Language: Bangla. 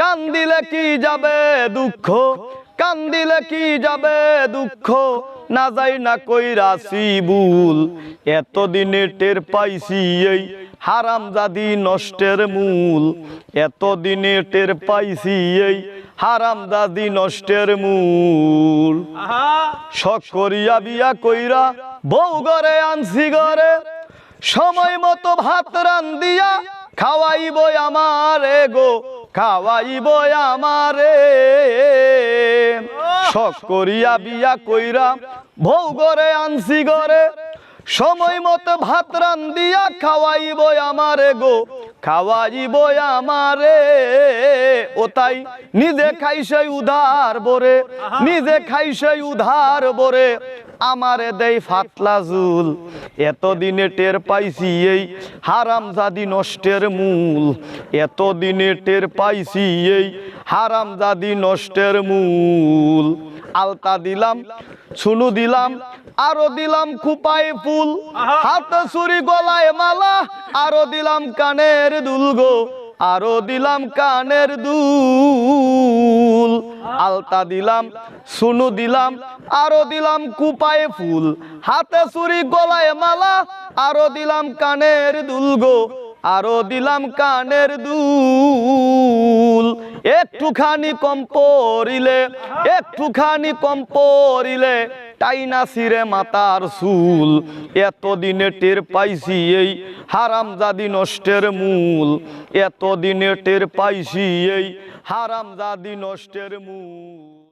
কান্দিলে কি যাবে দুঃখ? কান্দিলে কি যাবে দুঃখ? না যাই না কইরাছি ভুল এতদিনে টের পাইছি এই হারাম জাদি নষ্টের মূল। এতদিনে টের পাইছি এই হারাম দাদি নষ্টের মূল। শখ করিয়া বিয়া কইরা বউ ঘরে আনছি ঘরে। সময় মতো ভাত রান্দিয়া খাওয়াইব আমারে গো। খাওয়াইব আমারে। শখ করিয়া বিয়া কইরা বউ ঘরে আনছি ঘরে। সময় মতো ভাত রান্দিয়া খাওয়াইব আমারে গো খাওয়াইব আমারে। ও তাই নিজে খাইছে উধার বরে নিজে খাইছে উধার বরে। আমারে দেই ফাতলা জুল। এতদিনে টের পাইছি এই হারাম জাদি নষ্টের মূল। এতদিনে টের পাইছি এই হারাম জাদি নষ্টের মূল। আলতা দিলাম, ছুনু দিলাম, আরও দিলাম খুপাই ফুল। হাতে ছুরি গলায় মালা, আরও দিলাম কানের দুলগো আরও দিলাম কানের দুল, আলতা দিলাম, সুনু দিলাম, আরও দিলাম কুপায়ে ফুল, হাতে চুরি গলায় মালা, আরও দিলাম কানের দুলগো আরও দিলাম কানের দুল। একটুখানি কম পরিলে, একটুখানি কম পরিলে টাইনা সিরে মাতার চুল? এতদিনে টের পাইছি এই হারাম জাদি নষ্টের মূল। এতদিনে টের পাইছি এই হারাম জাদি নষ্টের মূল।